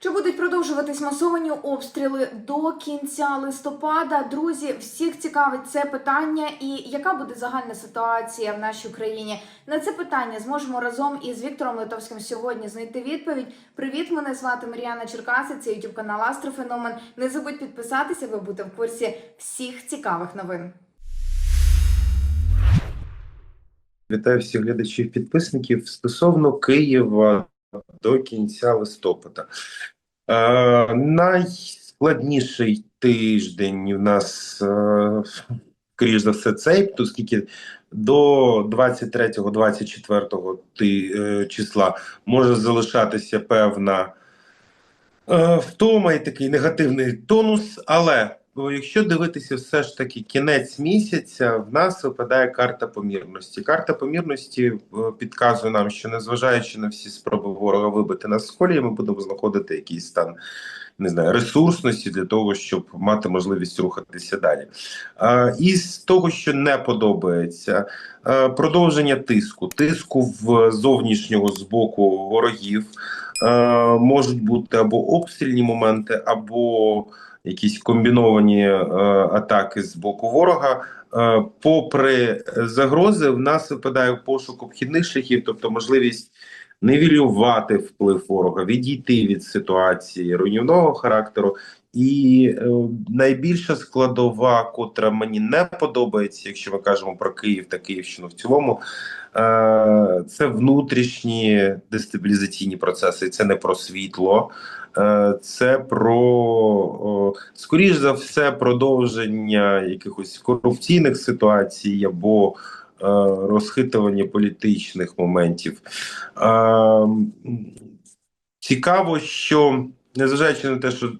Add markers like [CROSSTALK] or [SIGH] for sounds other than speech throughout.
Чи будуть продовжуватись масовані обстріли до кінця листопада? Друзі, всіх цікавить це питання, і яка буде загальна ситуація в нашій Україні? На це питання зможемо разом із Віктором Литовським сьогодні знайти відповідь. Привіт, мене звати Мар'яна Черкаси. Це YouTube канал Астрофеномен. Не забудь підписатися, ви будете в курсі всіх цікавих новин. Вітаю всіх глядачів підписників стосовно Києва до кінця листопада. Е, найскладніший тиждень у нас, е, скоріш за все, цей, оскільки до 23-24 ти- е, числа може залишатися певна е, втома і такий негативний тонус, але якщо дивитися все ж таки кінець місяця, в нас випадає карта помірності. Карта помірності е, підказує нам, що незважаючи на всі спроби ворога вибити нас з колії, ми будемо знаходити якийсь стан не знаю, ресурсності для того, щоб мати можливість рухатися далі. А, і з того, що не подобається, е, продовження тиску, тиску в зовнішнього з боку ворогів. Е, можуть бути або обстрільні моменти, або якісь комбіновані е, атаки з боку ворога. Е, попри загрози, в нас випадає пошук обхідних шляхів, тобто можливість нивелювати вплив ворога, відійти від ситуації руйнівного характеру. І е, найбільша складова, котра мені не подобається, якщо ми кажемо про Київ та Київщину в цілому, е, це внутрішні дестабілізаційні процеси. Це не про світло, е, це про скоріш за все продовження якихось корупційних ситуацій або розхитування політичних моментів. Е, Цікаво, що незважаючи на те, що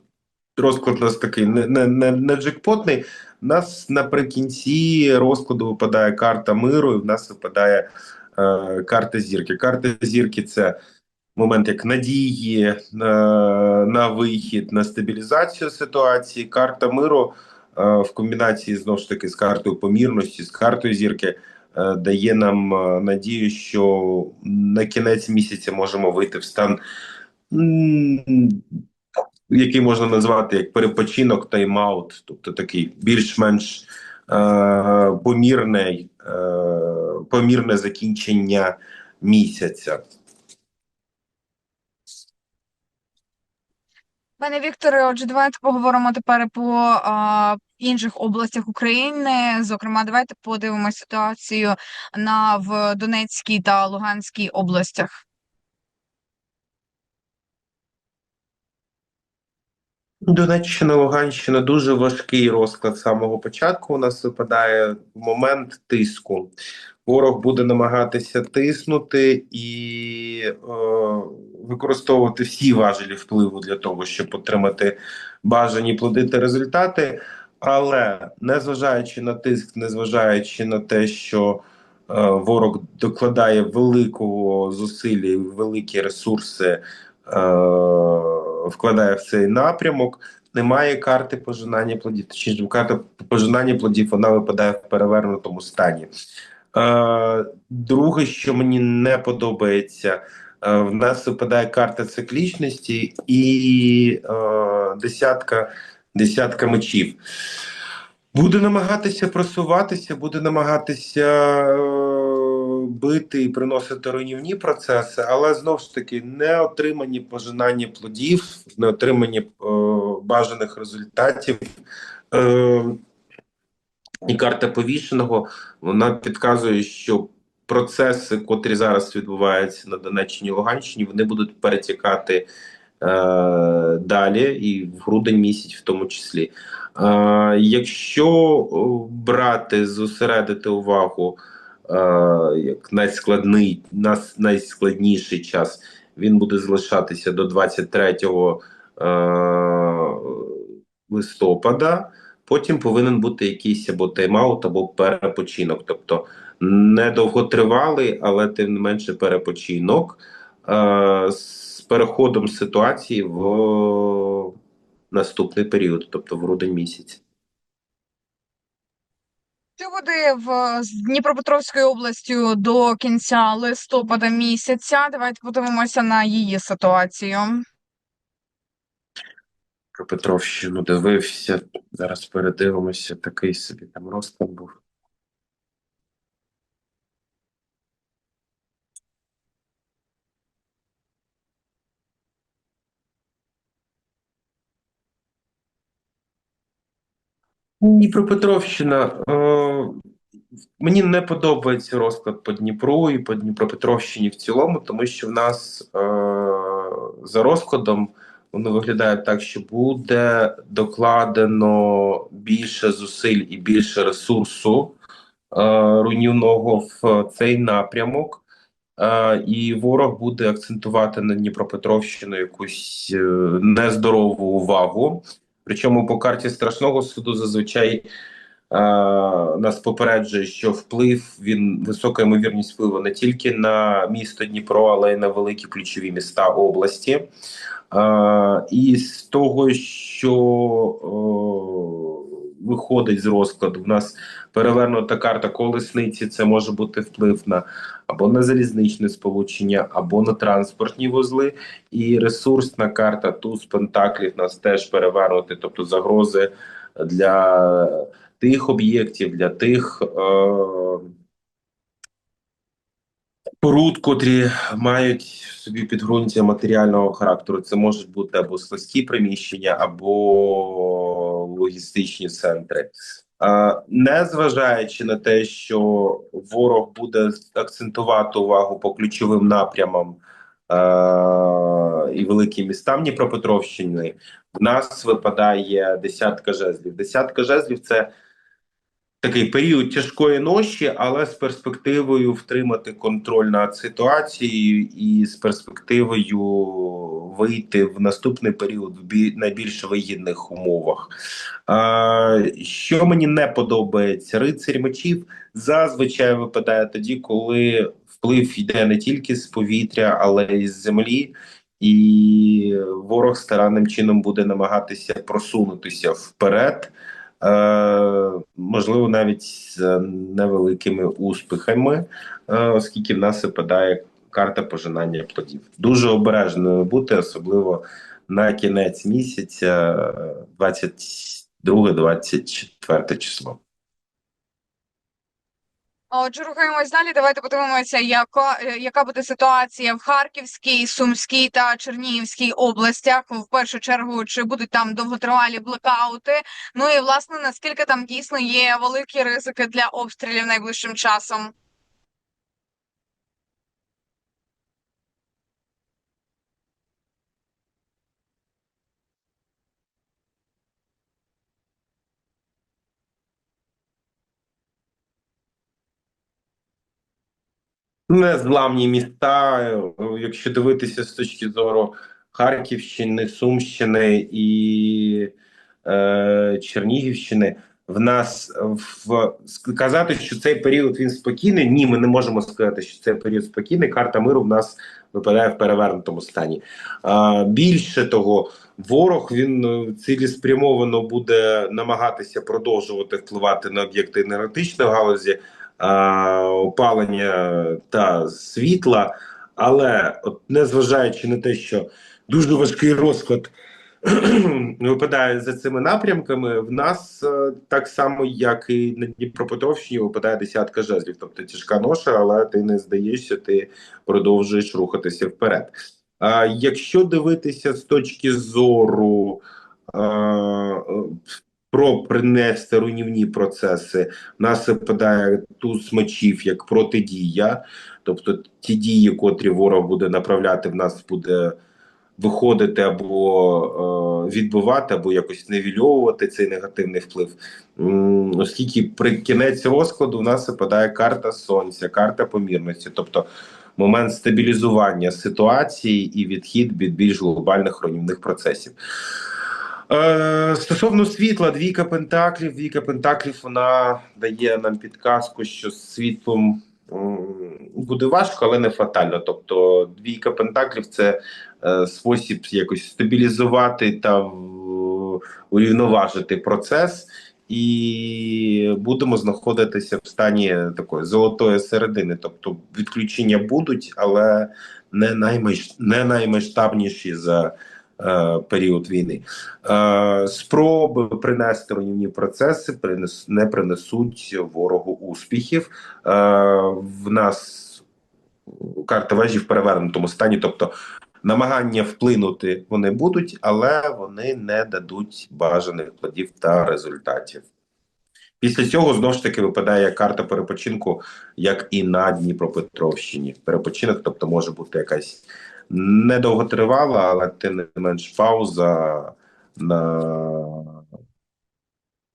розклад у нас такий не, не, не, не джекпотний, у нас наприкінці розкладу випадає карта миру, і в нас випадає е, карта зірки. Карта зірки це момент як надії е, на вихід, на стабілізацію ситуації. Карта миру е, в комбінації знову ж таки з картою помірності, з картою зірки. Е, Дає нам е, надію, що на кінець місяця можемо вийти в стан, який можна назвати як перепочинок, тайм-аут, тобто такий більш-менш е, помірний, е, помірне закінчення місяця. Пане Вікторе, отже, давайте поговоримо тепер по а, інших областях України. Зокрема, давайте подивимося ситуацію на в Донецькій та Луганській областях. Донеччина, Луганщина дуже важкий розклад з самого початку. У нас випадає момент тиску. Ворог буде намагатися тиснути і е, використовувати всі важелі впливу для того, щоб отримати бажані плоди та результати. Але незважаючи на тиск, незважаючи на те, що е, ворог докладає великого зусилля великі ресурси, е, вкладає в цей напрямок. Немає карти пожинання плодів. Точніше, карта пожинання плодів вона випадає в перевернутому стані. Е, друге, що мені не подобається, е, в нас випадає карта циклічності і е, десятка, десятка мечів. Буде намагатися просуватися, буде намагатися бити і приносити руйнівні процеси, але знову ж таки не отримані пожинання плодів, не отримані бажаних результатів. Е, і карта повішеного вона підказує, що процеси, котрі зараз відбуваються на Донеччині Луганщині, вони будуть перетікати е, далі, і в грудень місяць, в тому числі. Е, якщо брати, зосередити увагу е, як найскладний, нас, найскладніший час, він буде залишатися до 23 е, листопада. Потім повинен бути якийсь або тайм-аут, або перепочинок. Тобто не довготривалий, але тим не менше перепочинок е, з переходом ситуації в наступний період, тобто в грудень місяць. Що буде в з Дніпропетровською областю до кінця листопада місяця? Давайте подивимося на її ситуацію. Петровщину дивився. Зараз передивимося. Такий собі там розклад був. Дніпропетровщина. Е, мені не подобається розклад по Дніпру і по Дніпропетровщині в цілому, тому що в нас е, за розкладом воно виглядає так, що буде докладено більше зусиль і більше ресурсу е, руйнівного в цей напрямок. Е, і ворог буде акцентувати на Дніпропетровщину якусь е, нездорову увагу. Причому по карті страшного суду зазвичай нас попереджує, що вплив він висока ймовірність впливу не тільки на місто Дніпро, але й на великі ключові міста області. Е, і з того, що е, виходить з розкладу, в нас перевернута карта колесниці. Це може бути вплив на або на залізничне сполучення, або на транспортні вузли. І ресурсна карта туз Пентаклів нас теж перевернути, тобто загрози для тих об'єктів, для тих е, споруд, котрі мають собі підґрунтя матеріального характеру. Це можуть бути або складські приміщення, або логістичні центри. Е, Незважаючи на те, що ворог буде акцентувати увагу по ключовим напрямам е, і великим містам Дніпропетровщини, в нас випадає десятка жезлів. Десятка жезлів це такий період тяжкої ночі, але з перспективою втримати контроль над ситуацією і з перспективою вийти в наступний період в бі- найбільш вигідних умовах. Що мені не подобається, рицарь мечів зазвичай випадає тоді, коли вплив йде не тільки з повітря, але й з землі. І ворог старанним чином буде намагатися просунутися вперед, можливо, навіть з невеликими успіхами, е, оскільки в нас випадає карта пожинання плодів. Дуже обережною бути, особливо на кінець місяця, 22-24 число. Отже, рухаємось далі. Давайте подивимося, яка, е, яка буде ситуація в Харківській, Сумській та Чернігівській областях. В першу чергу, чи будуть там довготривалі блекаути? Ну і власне наскільки там дійсно є великі ризики для обстрілів найближчим часом? Незламні міста, е, якщо дивитися з точки зору Харківщини, Сумщини і е, Чернігівщини, в нас в сказати, що цей період він спокійний. Ні, ми не можемо сказати, що цей період спокійний. Карта миру в нас випадає в перевернутому стані. А, більше того, ворог він е, цілеспрямовано буде намагатися продовжувати впливати на об'єкти енергетичної галузі опалення та світла, але от незважаючи на те, що дуже важкий розклад [CLEARS THROAT] випадає за цими напрямками, в нас е, так само, як і на Дніпропетровщині, випадає десятка жезлів. Тобто тяжка ноша, але ти не здаєшся, ти продовжуєш рухатися вперед. А якщо дивитися з точки зору е, про принести руйнівні процеси, в нас випадає туз мечів як протидія, тобто ті дії, котрі ворог буде направляти, в нас буде виходити або е, відбивати, або якось невільовувати цей негативний вплив. Оскільки при кінець розкладу в нас випадає карта сонця, карта помірності, тобто момент стабілізування ситуації і відхід від більш глобальних руйнівних процесів. Е, стосовно світла, двійка пентаклів. Двійка пентаклів вона дає нам підказку, що з світлом буде важко, але не фатально. Тобто, двійка пентаклів це е, спосіб якось стабілізувати та урівноважити процес, і будемо знаходитися в стані такої золотої середини. Тобто, відключення будуть, але не наймаш... не наймасштабніші за період війни. Е, спроби принести руйнівні процеси не принесуть ворогу успіхів. Е, в нас карта вежі в перевернутому стані, тобто намагання вплинути вони будуть, але вони не дадуть бажаних плодів та результатів. Після цього знову ж таки випадає карта перепочинку, як і на Дніпропетровщині. Перепочинок, тобто може бути якась недовготривала, але тим не менш пауза на...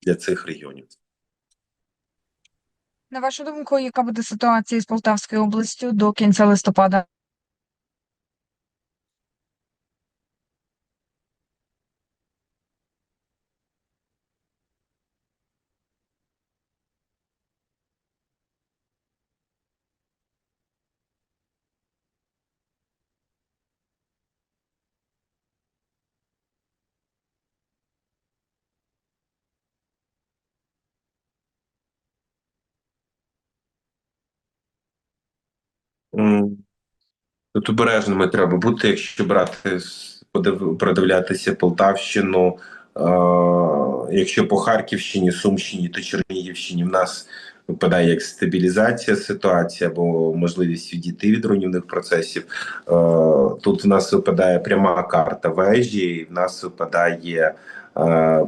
для цих регіонів. На вашу думку, яка буде ситуація з Полтавською областю до кінця листопада? Тут обережними треба бути, якщо брати продивлятися Полтавщину. Якщо по Харківщині, Сумщині та Чернігівщині в нас випадає як стабілізація ситуації або можливість відійти від руйнівних процесів. Тут в нас випадає пряма карта вежі, і в нас випадає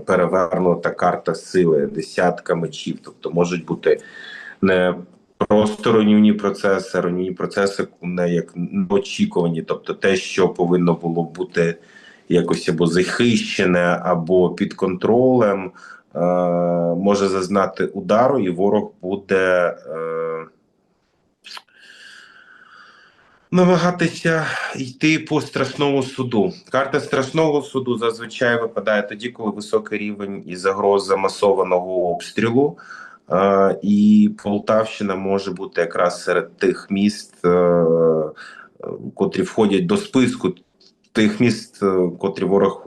перевернута карта сили, десятка мечів. Тобто можуть бути не просто руйнівні процеси, руйнівні процеси не як очікувані, тобто те, що повинно було бути якось або захищене, або під контролем, е, може зазнати удару, і ворог буде. Е, Намагатися йти по страшному суду. Карта страшного суду зазвичай випадає тоді, коли високий рівень і загроза масованого обстрілу. І Полтавщина може бути якраз серед тих міст, е, котрі входять до списку тих міст, е, котрі ворог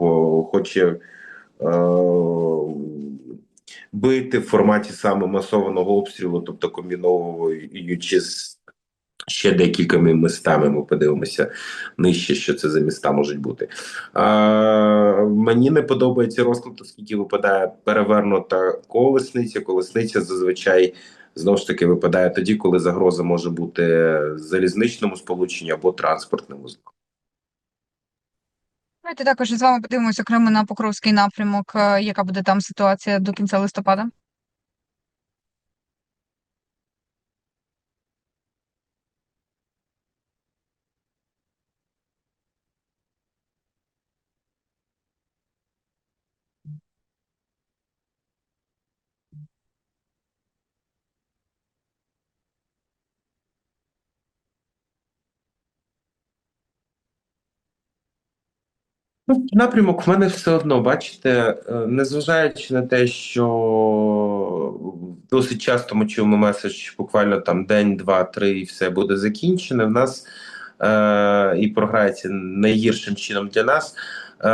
хоче е, бити в форматі саме масованого обстрілу, тобто комбіновуючи з ще декількома містами. Ми подивимося нижче, що це за міста можуть бути. А, мені не подобається розклад, оскільки випадає перевернута колесниця. Колесниця зазвичай знову ж таки випадає тоді, коли загроза може бути залізничному сполученні або транспортному. Давайте також з вами подивимося окремо на Покровський напрямок, е, яка буде там ситуація до кінця листопада. Ну, напрямок в мене все одно, бачите, е, незважаючи на те, що досить часто ми чуємо меседж буквально там день, два, три, і все буде закінчено. В нас е, і програється найгіршим чином для нас. Е,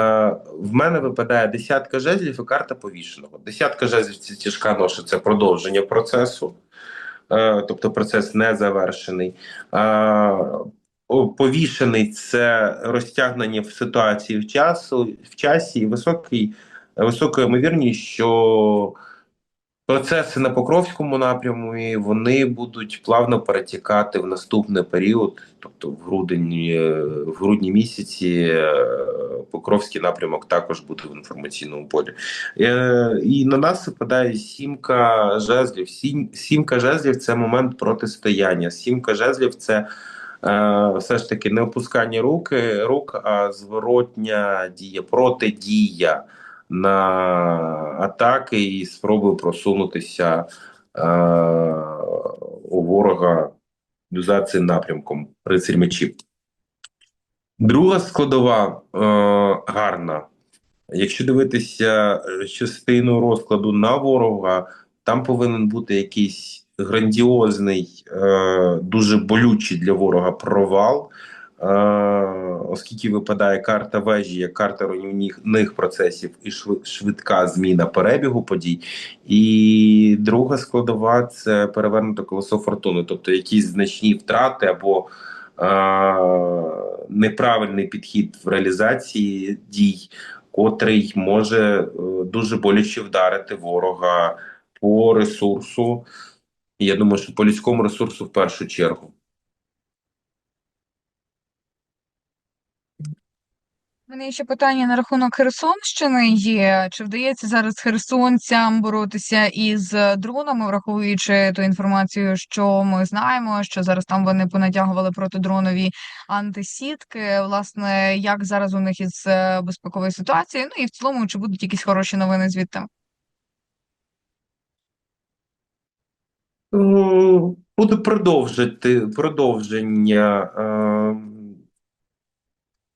в мене випадає десятка жезлів і карта повішеного. Десятка жезлів це тяжка ноша, це продовження процесу, е, тобто процес не завершений. Е, повішений це розтягнення в ситуації в часу в часі і високий, висока ймовірність, що процеси на Покровському напрямі вони будуть плавно перетікати в наступний період, тобто в грудні, в грудні місяці е, Покровський напрямок також буде в інформаційному полі. Е, І на нас випадає сімка жезлів. Сім, сімка жезлів це момент протистояння. Сімка жезлів це е, все ж таки не опускання руки, рук, а зворотня дія, протидія на атаки і спроби просунутися е, у ворога за цим напрямком рицарь мечів. Друга складова е, гарна. Якщо дивитися е, частину розкладу на ворога, там повинен бути якийсь грандіозний, е, дуже болючий для ворога провал, е, оскільки випадає карта вежі, як карта руйнівних процесів і швидка зміна перебігу подій. І друга складова це перевернуте колесо фортуни, тобто якісь значні втрати або неправильний підхід в реалізації дій, котрий може е, дуже боляче вдарити ворога по ресурсу. Я думаю, що по людському ресурсу в першу чергу. У мене ще питання на рахунок Херсонщини є. Чи вдається зараз херсонцям боротися із дронами, враховуючи ту інформацію, що ми знаємо, що зараз там вони понатягували протидронові антисітки. Власне, як зараз у них із е, безпековою ситуацією? Ну і в цілому, чи будуть якісь хороші новини звідти? Буде продовжити продовження. е,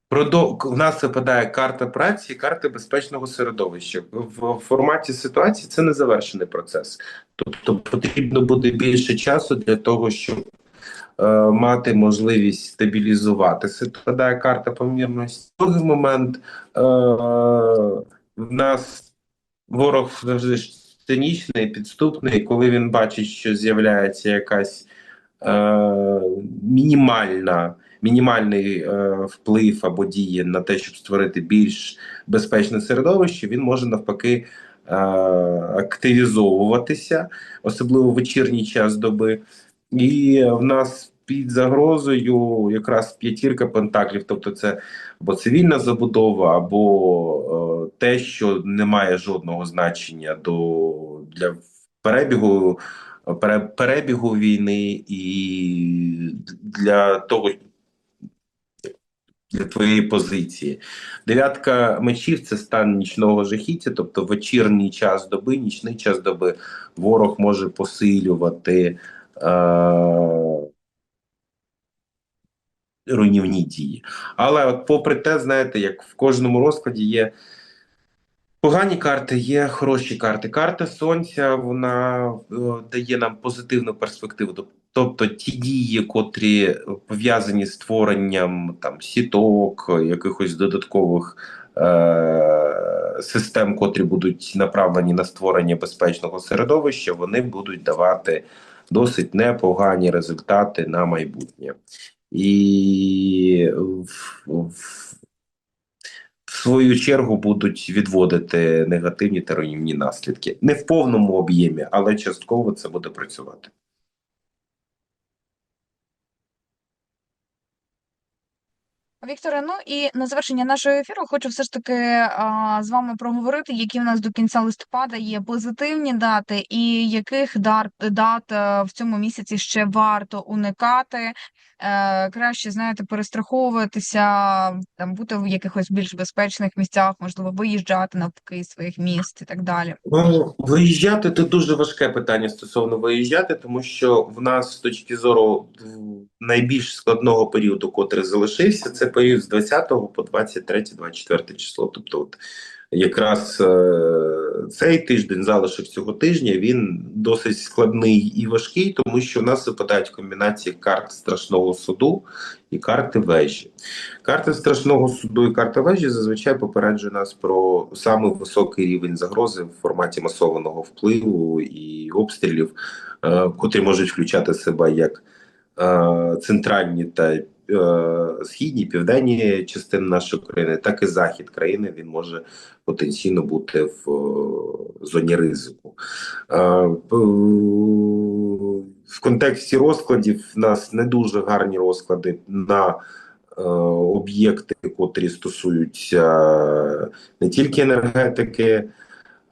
Продов... У нас випадає карта праці і карта безпечного середовища. В форматі ситуації це не завершений процес. Тобто потрібно буде більше часу для того, щоб е, мати можливість стабілізуватися. Випадає карта помірності. Другий момент е, в нас ворог завжди цинічний, підступний, коли він бачить, що з'являється якась е, мінімальна, мінімальний е, вплив або дії на те, щоб створити більш безпечне середовище, він може навпаки е, активізовуватися, особливо в вечірній час доби. І в нас під загрозою якраз п'ятірка пентаклів, тобто це або цивільна забудова, або е, те, що не має жодного значення до для перебігу пере- перебігу війни і для того. Для твоєї позиції. Дев'ятка мечів це стан нічного жахіття, тобто вечірній час доби, нічний час доби ворог може посилювати е- руйнівні дії. Але от попри те, знаєте, як в кожному розкладі є погані карти, є хороші карти. Карта сонця вона е, дає нам позитивну перспективу. Тобто ті дії, котрі пов'язані з створенням там сіток, якихось додаткових е- систем, котрі будуть направлені на створення безпечного середовища, вони будуть давати досить непогані результати на майбутнє. І в, в, в свою чергу будуть відводити негативні та руйнівні наслідки. Не в повному об'ємі, але частково це буде працювати. Вікторе, ну і на завершення нашого ефіру хочу все ж таки а, з вами проговорити, які в нас до кінця листопада є позитивні дати, і яких дар, дат е, в цьому місяці ще варто уникати. Е, краще, знаєте, перестраховуватися, там бути в якихось більш безпечних місцях, можливо, виїжджати навпаки своїх міст і так далі. Ну, виїжджати це дуже важке питання стосовно виїжджати, тому що в нас з точки зору найбільш складного періоду, котрий залишився, це період з 20 по 23-24 число. Тобто, от якраз е, цей тиждень, залишок цього тижня, він досить складний і важкий, тому що в нас випадають комбінації карт страшного суду і карти вежі. Карта страшного суду і карта вежі зазвичай попереджує нас про самий високий рівень загрози в форматі масованого впливу і обстрілів, е, котрі можуть включати себе як е, центральні та е, східні, південні частини нашої країни, так і захід країни. Він може потенційно бути в е, зоні ризику. Е, в контексті розкладів в нас не дуже гарні розклади на об'єкти, котрі стосуються не тільки енергетики,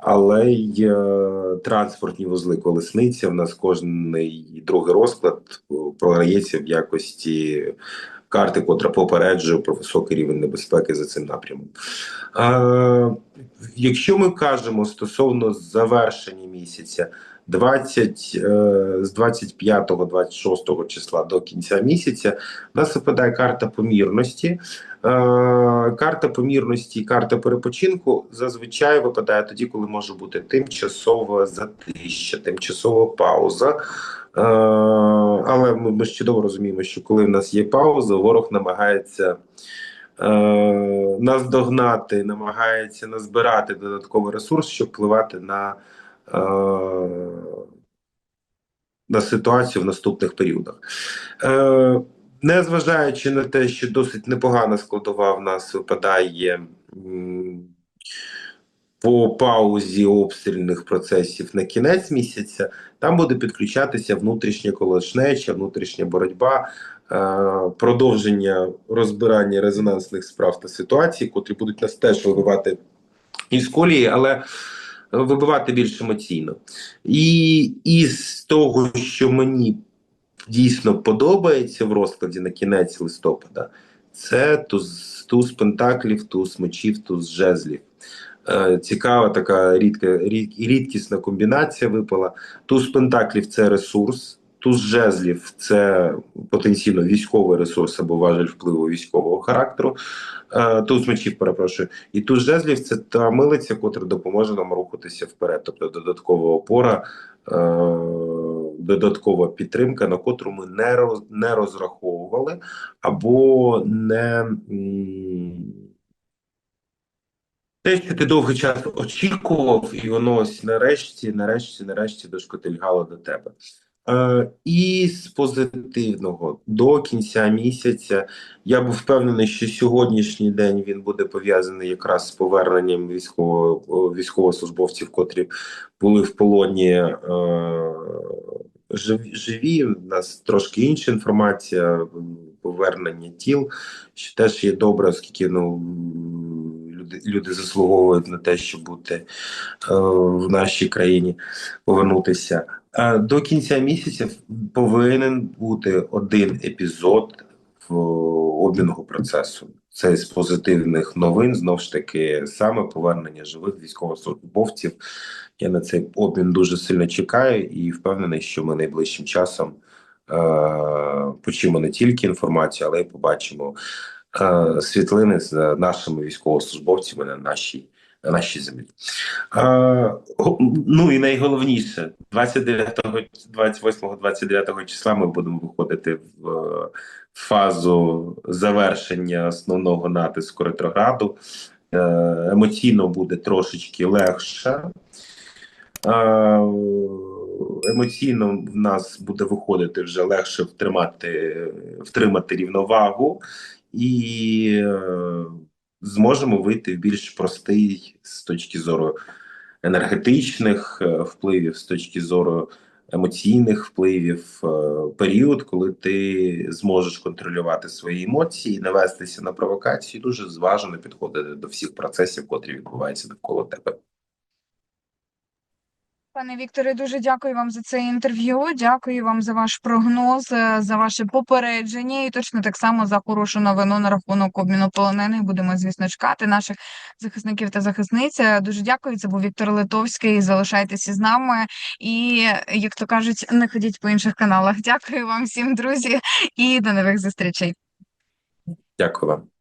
але й е, транспортні вузли колесниця. У нас кожний другий розклад е, програється в якості карти, котра попереджує про високий рівень небезпеки за цим напрямом. Е, якщо ми кажемо стосовно завершення місяця, 20, е, з 25-26 числа до кінця місяця у нас випадає карта помірності. Е, карта помірності карта перепочинку зазвичай випадає тоді, коли може бути тимчасова затища, тимчасова пауза. Е, але ми, ми ж чудово розуміємо, що коли в нас є пауза, ворог намагається нас догнати, намагається назбирати додатковий ресурс, щоб впливати на, на ситуацію в наступних періодах. Е, Незважаючи на те, що досить непогана складова в нас випадає по паузі обстрільних процесів на кінець місяця, там буде підключатися внутрішня колошнеча, внутрішня боротьба, е, продовження розбирання резонансних справ та ситуацій, котрі будуть нас теж вибивати із колії, але вибивати більш емоційно. І із того, що мені дійсно подобається в розкладі на кінець листопада, це туз, туз пентаклів, туз мечів, туз жезлів. Е, Цікава така рідка, рід, рідкісна комбінація випала. Туз пентаклів це ресурс, туз жезлів це потенційно військовий ресурс або важель впливу військового характеру. Е, Туз мечів, перепрошую. І туз жезлів це та милиця, котра допоможе нам рухатися вперед. Тобто додаткова опора, е, додаткова підтримка, на котру ми не, роз, не розраховували, або не. те, що ти довгий час очікував, і воно ось нарешті, нарешті, нарешті дошкотильгало до тебе. Е, і з позитивного до кінця місяця я був впевнений, що сьогоднішній день він буде пов'язаний якраз з поверненням військово, військовослужбовців, котрі були в полоні е, живі. У нас трошки інша інформація, повернення тіл, що теж є добре, оскільки ну люди заслуговують на те, щоб бути е, в нашій країні, повернутися. До кінця місяця повинен бути один епізод в обмінного процесу. Це з позитивних новин, знову ж таки, саме повернення живих військовослужбовців. Я на цей обмін дуже сильно чекаю і впевнений, що ми найближчим часом е, почуємо не тільки інформацію, але й побачимо е, світлини з нашими військовослужбовцями на нашій, на нашій землі. Е, ну і найголовніше, 29, 28, 29 числа ми будемо виходити в е, фазу завершення основного натиску ретрограду. Е, емоційно буде трошечки легше. Е, Емоційно в нас буде виходити вже легше втримати, втримати рівновагу і зможемо вийти в більш простий з точки зору енергетичних е, впливів, з точки зору емоційних впливів, е, період, коли ти зможеш контролювати свої емоції, не вестися на провокації, дуже зважено підходити до всіх процесів, котрі відбуваються навколо тебе. Пане Вікторе, дуже дякую вам за це інтерв'ю. Дякую вам за ваш прогноз, е, за ваше попередження і точно так само за хорошу новину на рахунок обміну полонених. Будемо, звісно, чекати наших захисників та захисниць. Е, Дуже дякую. Це був Віктор Литовський. Залишайтеся з нами. І, як то кажуть, не ходіть по інших каналах. Дякую вам всім, друзі, і до нових зустрічей. Дякую вам.